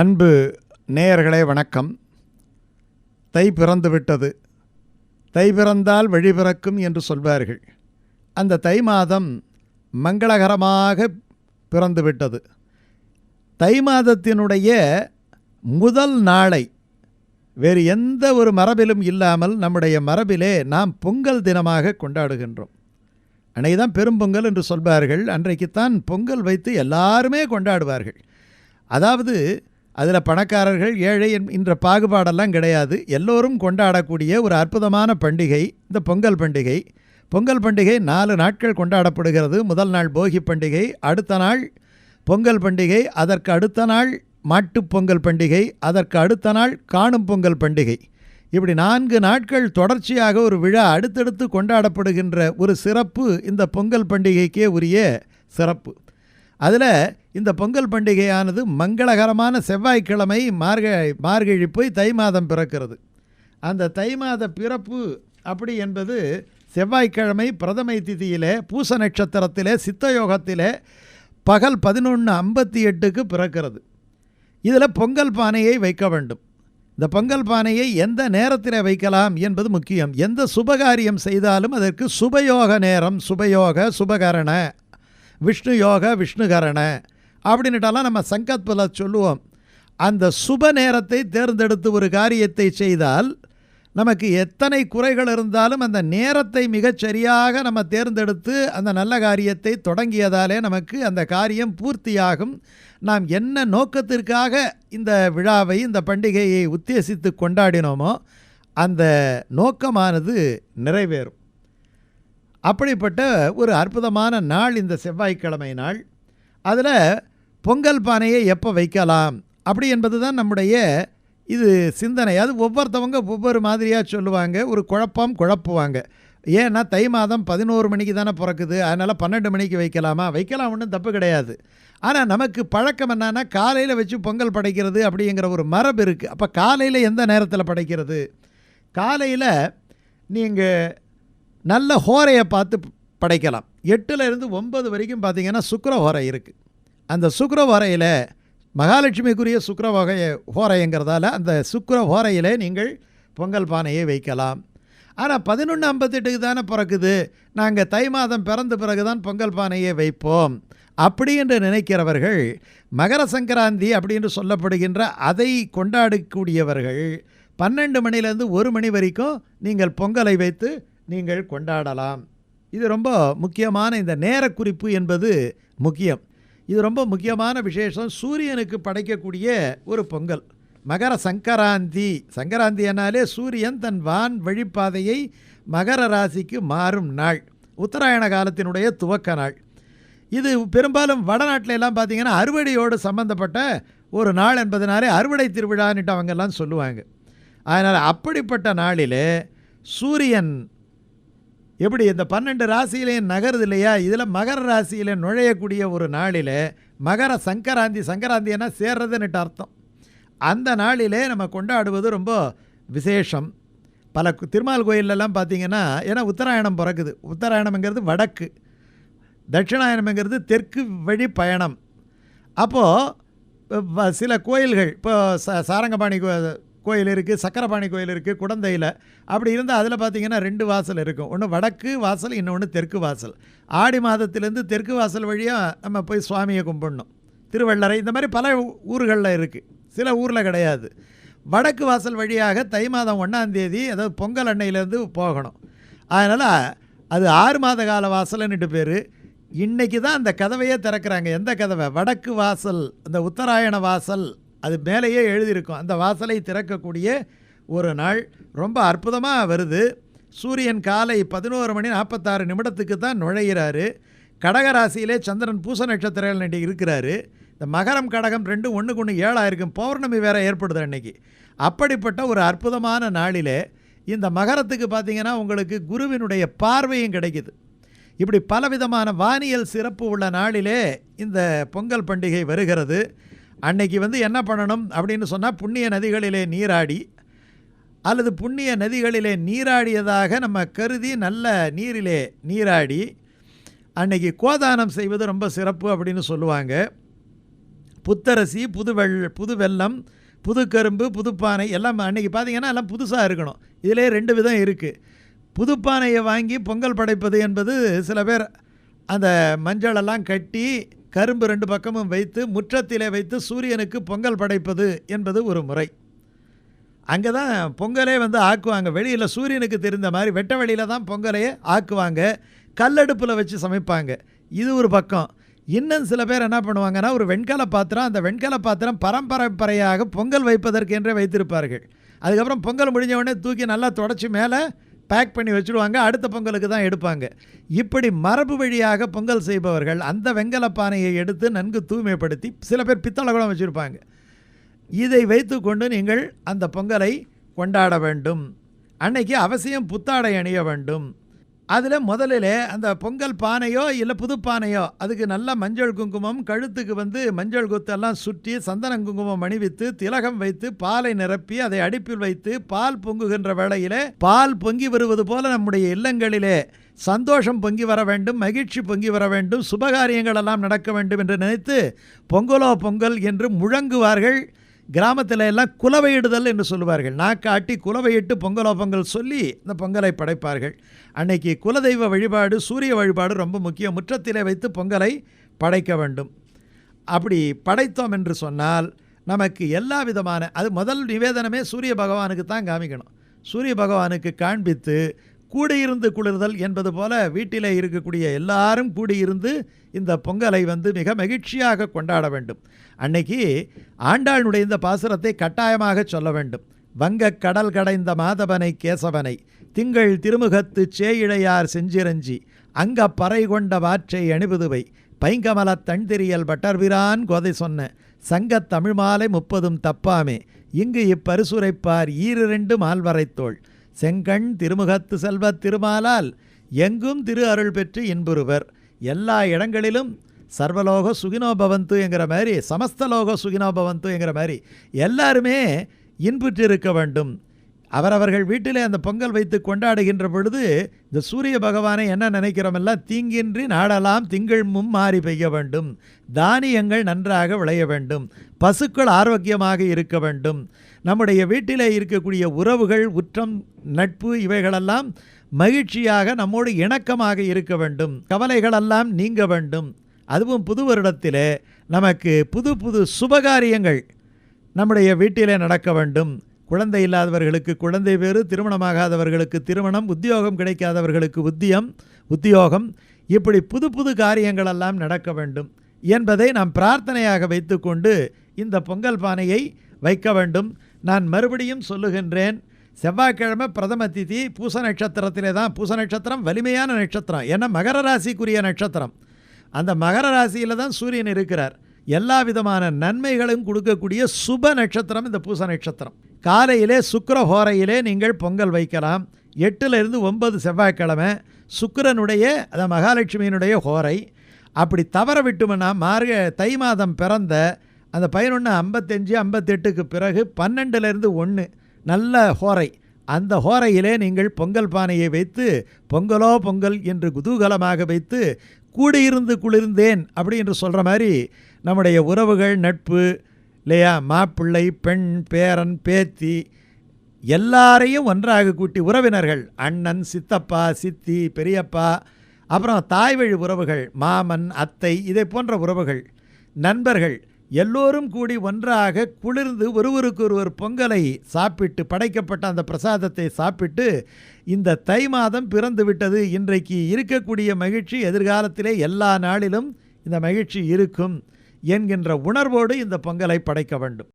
அன்பு நேயர்களே வணக்கம். தை பிறந்து விட்டது தை பிறந்தால் வழி பிறக்கும் என்று சொல்வார்கள். அந்த தை மாதம் மங்களகரமாக பிறந்து விட்டது தை மாதத்தினுடைய முதல் நாளை வேறு எந்த ஒரு மரபிலும் இல்லாமல் நம்முடைய மரபிலே நாம் பொங்கல் தினமாக கொண்டாடுகின்றோம். அன்னைக்கு தான் பெரும்பொங்கல் என்று சொல்வார்கள். அன்றைக்குத்தான் பொங்கல் வைத்து எல்லாருமே கொண்டாடுவார்கள். அதாவது அதில் பணக்காரர்கள் ஏழை என்ற பாகுபாடெல்லாம் கிடையாது. எல்லோரும் கொண்டாடக்கூடிய ஒரு அற்புதமான பண்டிகை இந்த பொங்கல் பண்டிகை. பொங்கல் பண்டிகை நாலு நாட்கள் கொண்டாடப்படுகிறது. முதல் நாள் போகி பண்டிகை அடுத்த நாள் பொங்கல் பண்டிகை அதற்கு அடுத்த நாள் மாட்டுப் பொங்கல் பண்டிகை அதற்கு அடுத்த நாள் காணும் பொங்கல் பண்டிகை. இப்படி நான்கு நாட்கள் தொடர்ச்சியாக ஒரு விழா அடுத்தடுத்து கொண்டாடப்படுகின்ற ஒரு சிறப்பு இந்த பொங்கல் பண்டிகைக்கே உரிய சிறப்பு. அதில் இந்த பொங்கல் பண்டிகையானது மங்களகரமான செவ்வாய்க்கிழமை மார்க மார்கழி போய் தை மாதம் பிறக்கிறது. அந்த தை மாத பிறப்பு அப்படி என்பது செவ்வாய்க்கிழமை பிரதமை திதியிலே பூச நட்சத்திரத்திலே சித்தயோகத்திலே பகல் பதினொன்று ஐம்பத்தி எட்டுக்கு பிறக்கிறது. இதில் பொங்கல் பானையை வைக்க வேண்டும். இந்த பொங்கல் பானையை எந்த நேரத்தில் வைக்கலாம் என்பது முக்கியம். எந்த சுபகாரியம் செய்தாலும் அதற்கு சுபயோக நேரம் சுபயோக சுபகரண விஷ்ணு யோக விஷ்ணுகரண அப்படின்னுட்டாலாம் நம்ம சங்கல்பில் சொல்லுவோம் அந்த சுப நேரத்தை தேர்ந்தெடுத்து ஒரு காரியத்தை செய்தால் நமக்கு எத்தனை குறைகள் இருந்தாலும் அந்த நேரத்தை மிகச் சரியாக நம்ம தேர்ந்தெடுத்து அந்த நல்ல காரியத்தை தொடங்கியதாலே நமக்கு அந்த காரியம் பூர்த்தியாகும். நாம் என்ன நோக்கத்திற்காக இந்த விழாவை இந்த பண்டிகையை உத்தேசித்து கொண்டாடினோமோ அந்த நோக்கமானது நிறைவேறும். அப்படிப்பட்ட ஒரு அற்புதமான நாள் இந்த செவ்வாய்க்கிழமை நாள். அதில் பொங்கல் பானையை எப்போ வைக்கலாம்? அப்படி என்பது தான் நம்முடைய இது சிந்தனை. அது ஒவ்வொருத்தவங்க ஒவ்வொரு மாதிரியாக சொல்லுவாங்க. ஒரு குழப்பம் குழப்புவாங்க. ஏன்னா தை மாதம் பதினோரு மணிக்கு தானே பிறக்குது. அதனால் பன்னெண்டு மணிக்கு வைக்கலாமா? வைக்கலாம் ஒன்றும் தப்பு கிடையாது. ஆனால் நமக்கு பழக்கம் என்னன்னா காலையில் வச்சு பொங்கல் படைக்கிறது அப்படிங்கிற ஒரு மரபு இருக்குது அப்போ காலையில் எந்த நேரத்தில் படைக்கிறது? காலையில் நீங்கள் நல்ல ஹோரையை பார்த்து படைக்கலாம். எட்டுலேருந்து ஒம்பது ஒன்பது வரைக்கும் பார்த்திங்கன்னா சுக்கிர ஹோரை இருக்குது அந்த சுக்கர வரையில் மகாலட்சுமிக்குரிய சுக்கர வகை ஹோரைங்கிறதால அந்த சுக்கர ஹோரையில் நீங்கள் பொங்கல் பானையை வைக்கலாம். ஆனால் பதினொன்று ஐம்பத்தெட்டுக்கு தானே பிறக்குது. நாங்கள் தை மாதம் பிறந்த பிறகு தான் பொங்கல் பானையை வைப்போம். அப்படி என்று நினைக்கிறவர்கள் மகர சங்கராந்தி அப்படின்னு சொல்லப்படுகின்ற அதை கொண்டாடக்கூடியவர்கள் பன்னெண்டு மணிலேருந்து ஒரு மணி வரைக்கும் நீங்கள் பொங்கலை வைத்து நீங்கள் கொண்டாடலாம். இது ரொம்ப முக்கியமான இந்த நேர குறிப்பு என்பது முக்கியம். இது ரொம்ப முக்கியமான விசேஷம். சூரியனுக்கு படைக்கக்கூடிய ஒரு பொங்கல். மகர சங்கராந்தி. சங்கராந்தினாலே சூரியன் தன் வான் வழிப்பாதையை மகர ராசிக்கு மாறும் நாள். உத்தராயண காலத்தினுடைய துவக்க நாள். இது பெரும்பாலும் வடநாட்டில எல்லாம் பார்த்தீங்கன்னா அறுவடையோடு சம்பந்தப்பட்ட ஒரு நாள் என்பதனாலே அறுவடை திருவிழான்னுட்டு அவங்கெல்லாம் சொல்லுவாங்க. அதனால் அப்படிப்பட்ட நாளிலே சூரியன் எப்படி இந்த பன்னெண்டு ராசியிலையும் நகருது இல்லையா? இதில் மகர ராசியில் நுழையக்கூடிய ஒரு நாளில் மகர சங்கராந்தி சங்கராந்தினா சேர்றதுன்னுட்டு அர்த்தம். அந்த நாளிலே நம்ம கொண்டாடுவது ரொம்ப விசேஷம். பல திருமால் கோயிலெல்லாம் பார்த்தீங்கன்னா ஏன்னா உத்தராயணம் பிறக்குது. உத்தராயணம்ங்கிறது வடக்கு. தட்சிணாயனம்ங்கிறது தெற்கு வழி பயணம். அப்போது சில கோயில்கள் இப்போ ச சாரங்கபாணி கோயில் இருக்குது சக்கரபாணி கோயில் இருக்குது குடந்தையில். அப்படி இருந்தால் அதில் பார்த்திங்கன்னா ரெண்டு வாசல் இருக்கும். ஒன்று வடக்கு வாசல் இன்னொன்று தெற்கு வாசல். ஆடி மாதத்திலேருந்து தெற்கு வாசல் வழியாக நம்ம போய் சுவாமியை கும்பிடணும். திருவள்ளரை இந்த மாதிரி பல ஊர்களில் இருக்குது சில ஊரில் கிடையாது. வடக்கு வாசல் வழியாக தை மாதம் ஒன்றாந்தேதி அதாவது பொங்கல் அன்னையிலேருந்து போகணும். அதனால் அது ஆறு மாத கால வாசல்னுட்டு பேர். இன்றைக்கி தான் அந்த கதவையே திறக்கிறாங்க. எந்த கதவை? வடக்கு வாசல் அந்த உத்தராயண வாசல். அது மேலேயே எழுதியிருக்கும். அந்த வாசலை திறக்கக்கூடிய ஒரு நாள். ரொம்ப அற்புதமாக வருது. சூரியன் காலை பதினோரு மணி நாற்பத்தாறு நிமிடத்துக்கு தான் நுழையிறாரு. கடகராசியிலே சந்திரன் பூச நட்சத்திரம் அன்றைக்கி இருக்கிறாரு. இந்த மகரம் கடகம் ரெண்டு ஒன்றுக்கு ஒன்று ஏழாக இருக்கும் பௌர்ணமி வேற ஏற்படுது அன்னைக்கு. அப்படிப்பட்ட ஒரு அற்புதமான நாளிலே இந்த மகரத்துக்கு பார்த்தீங்கன்னா உங்களுக்கு குருவினுடைய பார்வையும் கிடைக்குது. இப்படி பலவிதமான வானியல் சிறப்பு உள்ள நாளிலே இந்த பொங்கல் பண்டிகை வருகிறது. அன்னைக்கு வந்து என்ன பண்ணணும் அப்படின்னு சொன்னால் புண்ணிய நதிகளிலே நீராடி அல்லது புண்ணிய நதிகளிலே நீராடியதாக நம்ம கருதி நல்ல நீரிலே நீராடி அன்னைக்கு கோதானம் செய்வது ரொம்ப சிறப்பு அப்படின்னு சொல்லுவாங்க. புத்தரசி புதுவெள் புது வெள்ளம் புது கரும்பு புதுப்பானை எல்லாம் அன்றைக்கி பார்த்தீங்கன்னா எல்லாம் புதுசாக இருக்கணும். இதிலே ரெண்டு விதம் இருக்குது புதுப்பானையை வாங்கி பொங்கல் படைப்பது என்பது சில பேர் அந்த மஞ்சளெல்லாம் கட்டி கரும்பு ரெண்டு பக்கமும் வைத்து முற்றத்திலே வைத்து சூரியனுக்கு பொங்கல் படைப்பது என்பது ஒரு முறை. அங்கே தான் பொங்கலே வந்து ஆக்குவாங்க. வெளியில் சூரியனுக்கு தெரிந்த மாதிரி வெட்ட வெளியில் தான் பொங்கலையே ஆக்குவாங்க. கல்லடுப்பில் வச்சு சமைப்பாங்க. இது ஒரு பக்கம். இன்னும் சில பேர் என்ன பண்ணுவாங்கன்னா ஒரு வெண்கல பாத்திரம் அந்த வெண்கல பாத்திரம் பரம்பரப்பரையாக பொங்கல் வைப்பதற்கென்றே வைத்திருப்பார்கள். அதுக்கப்புறம் பொங்கல் முடிஞ்ச உடனே தூக்கி நல்லா தொடச்சி மேலே பேக் பண்ணி வச்சுடுவாங்க அடுத்த பொங்கலுக்கு தான் எடுப்பாங்க. இப்படி மரபு வழியாக பொங்கல் செய்பவர்கள் அந்த வெண்கல பானையை எடுத்து நன்கு தூய்மைப்படுத்தி சில பேர் பித்தளை கூட வச்சுருப்பாங்க. இதை வைத்துக்கொண்டு நீங்கள் அந்த பொங்கலை கொண்டாட வேண்டும். அன்னைக்கு அவசியம் புத்தாடை அணிய வேண்டும். அதில் முதலில் அந்த பொங்கல் பானையோ இல்லை புது பானையோ அதுக்கு நல்ல மஞ்சள் குங்குமம் கழுத்துக்கு வந்து மஞ்சள் குத்தெல்லாம் சுற்றி சந்தன குங்குமம் அணிவித்து திலகம் வைத்து பாலை நிரப்பி அதை அடுப்பில் வைத்து பால் பொங்குகின்ற வேளையிலே பால் பொங்கி வருவது போல நம்முடைய இல்லங்களிலே சந்தோஷம் பொங்கி வர வேண்டும் மகிழ்ச்சி பொங்கி வர வேண்டும் சுபகாரியங்கள் எல்லாம் நடக்க வேண்டும் என்று நினைத்து பொங்கலோ பொங்கல் என்று முழங்குவார்கள். கிராமத்தில் எல்லாம் குலவையிடுதல் என்று சொல்லுவார்கள். நாக்காட்டி குலவையிட்டு பொங்கலோ பொங்கல் சொல்லி இந்த பொங்கலை படைப்பார்கள். அன்னைக்கு குலதெய்வ வழிபாடு சூரிய வழிபாடு ரொம்ப முக்கியம். முற்றத்திலே வைத்து பொங்கலை படைக்க வேண்டும். அப்படி படைத்தோம் என்று சொன்னால் நமக்கு எல்லா விதமான அது முதல் நிவேதனமே சூரிய பகவானுக்கு தான் காமிக்கணும். சூரிய பகவானுக்கு காண்பித்து கூடியிருந்து குளிர்தல் என்பது போல வீட்டிலே இருக்கக்கூடிய எல்லாரும் கூடியிருந்து இந்த பொங்கலை வந்து மிக மகிழ்ச்சியாக கொண்டாட வேண்டும். அன்னைக்கு ஆண்டாளுடைய இந்த பாசுரத்தை கட்டாயமாக சொல்ல வேண்டும். வங்கக் கடல் கடைந்த மாதவனை கேசவனை திங்கள் திருமுகத்து சேயிழையார் செஞ்சிரஞ்சி அங்க பறை கொண்ட வாற்றை அணிபுதுவை பைங்கமலத் தண்திரியல் பட்டர்விரான் கோதை சொன்ன சங்கத் தமிழ் மாலை முப்பதும் தப்பாமே இங்கு இப்பரிசுரைப்பார் ஈரிரண்டு மால்வரைத்தோள். செங்கண் திருமுகத்து செல்வத் திருமாலால் எங்கும் திரு அருள் பெற்று இன்புறுவர். எல்லா இடங்களிலும் சர்வலோக சுகினோ என்கிற மாதிரி சமஸ்தலோக சுகினோபவந்து என்கிற மாதிரி எல்லாருமே இன்புற்றிருக்க வேண்டும். அவரவர்கள் வீட்டிலே அந்த பொங்கல் வைத்து கொண்டாடுகின்ற பொழுது இந்த சூரிய பகவானை என்ன நினைக்கிறோமெல்லாம் தீங்கின்றி நாடலாம் திங்கள் மும்மாறி பெய்ய வேண்டும். தானியங்கள் நன்றாக விளைய வேண்டும். பசுக்கள் ஆரோக்கியமாக இருக்க வேண்டும். நம்முடைய வீட்டிலே இருக்கக்கூடிய உறவுகள் உற்றம் நட்பு இவைகளெல்லாம் மகிழ்ச்சியாக நம்மோடு இணக்கமாக இருக்க வேண்டும். கவலைகளெல்லாம் நீங்க வேண்டும். அதுவும் புது வருடத்திலே நமக்கு புது புது சுபகாரியங்கள் நம்முடைய வீட்டிலே நடக்க வேண்டும். குழந்தை இல்லாதவர்களுக்கு குழந்தை பேறு திருமணமாகாதவர்களுக்கு திருமணம் உத்தியோகம் கிடைக்காதவர்களுக்கு உத்தியம் உத்தியோகம். இப்படி புது புது காரியங்களெல்லாம் நடக்க வேண்டும். என்பதை நாம் பிரார்த்தனையாக வைத்துக்கொண்டு இந்த பொங்கல் பானையை வைக்க வேண்டும். நான் மறுபடியும் சொல்லுகின்றேன் செவ்வாய்க்கிழமை பிரதம திதி பூச நட்சத்திரத்திலே தான் பூச நட்சத்திரம் வலிமையான நட்சத்திரம். ஏன்னா மகர ராசிக்குரிய நட்சத்திரம். அந்த மகர ராசியில் தான் சூரியன் இருக்கிறார். எல்லா விதமான நன்மைகளும் கொடுக்கக்கூடிய சுப நட்சத்திரம் இந்த பூச நட்சத்திரம். காலையிலே சுக்கரஹோரையிலே நீங்கள் பொங்கல் வைக்கலாம். எட்டுலேருந்து ஒன்பது செவ்வாய்க்கிழமை சுக்கரனுடைய அதாவது மகாலட்சுமியினுடைய ஹோரை. அப்படி தவற விட்டுமுன்னா மார்க தை மாதம் பிறந்த அந்த பதினொன்று ஐம்பத்தஞ்சு ஐம்பத்தெட்டுக்கு பிறகு பன்னெண்டுலேருந்து ஒன்று நல்ல ஹோரை. அந்த ஹோரையிலே நீங்கள் பொங்கல் பானையை வைத்து பொங்கலோ பொங்கல் என்று குதூகலமாக வைத்து கூடியிருந்து குளிர்ந்தேன் அப்படி என்று சொல்கிற மாதிரி நம்முடைய உறவுகள் நட்பு இல்லையா? மாப்பிள்ளை பெண் பேரன் பேத்தி எல்லாரையும் ஒன்றாக கூட்டி உறவினர்கள். அண்ணன் சித்தப்பா சித்தி பெரியப்பா அப்புறம் தாய்வழி உறவுகள் மாமன் அத்தை இதை போன்ற உறவுகள் நண்பர்கள் எல்லோரும் கூடி ஒன்றாக குளிர்ந்து ஒருவருக்கு ஒருவர் பொங்கலை சாப்பிட்டு படைக்கப்பட்ட அந்த பிரசாதத்தை சாப்பிட்டு இந்த தை மாதம் பிறந்து விட்டது. இன்றைக்கு இருக்கக்கூடிய மகிழ்ச்சி எதிர்காலத்திலே எல்லா நாளிலும் இந்த மகிழ்ச்சி இருக்கும். என்கின்ற உணர்வோடு இந்த பொங்கலை படைக்க வேண்டும்.